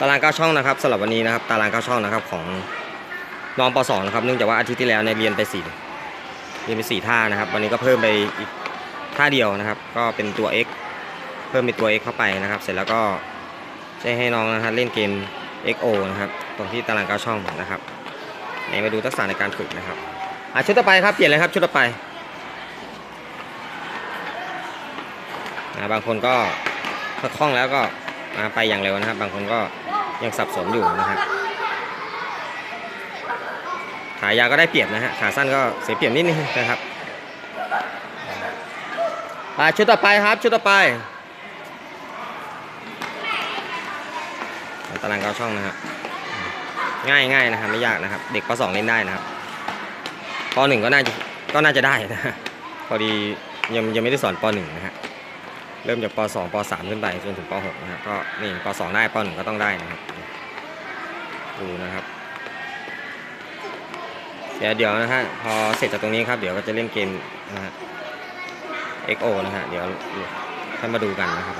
ตารางเก้าช่องนะครับสำหรับวันนี้นะครับ ตารางเก้าช่องนะครับของน้องป .2 นะครับเนื่องจากว่าอาทิตย์ที่แล้วเนี่ยเรียนไปสี่เรียนไปสี่ท่านะครับ วันนี้ก็เพิ่มไปอีกท่าเดียวนะครับ ก็เป็นตัว x เพิ่มเป็นตัว x เข้าไปนะครับ เสร็จแล้วก็จะให้น้องนะครับเล่นเกม XO นะครับตรงที่ตารางเก้าช่องนะครับไหนมาดูทักษะในการฝึกนะครับอะชุดต่อไปครับเปลี่ยนเลยครับชุดต่อไปอะบางคนก็คล่องแล้วก็ ไปอย่างเร็วนะครับ บางคนก็ยังสับสนอยู่นะครับขายาวก็ได้เปรียบนะฮะขาสั้นก็เสียเปรียบนิดนึงนะครับอะชุดต่อไปครับชุดต่อไปตารางเก้าช่องนะครับง่ายง่ายนะครับไม่ยากนะครับ เด็กป .2 เล่นได้นะครับป .1 ก็น่าจะก็น่าจะได้นะฮะพอดียังยังไม่ได้สอนป .1 นะฮะ เริ่มจากป .2 ป .3 ขึ้นไปจนถึงป .6 นะครับก็นี่ป .2 ได้ป .1 ก็ต้องได้นะครับดูนะครับเดี๋ยวเดี๋ยวนะฮะพอเสร็จจากตรงนี้ครับเดี๋ยวก็จะเล่นเกมนะฮะ XO นะฮะเดี๋ยวท่านมาดูกันนะครับ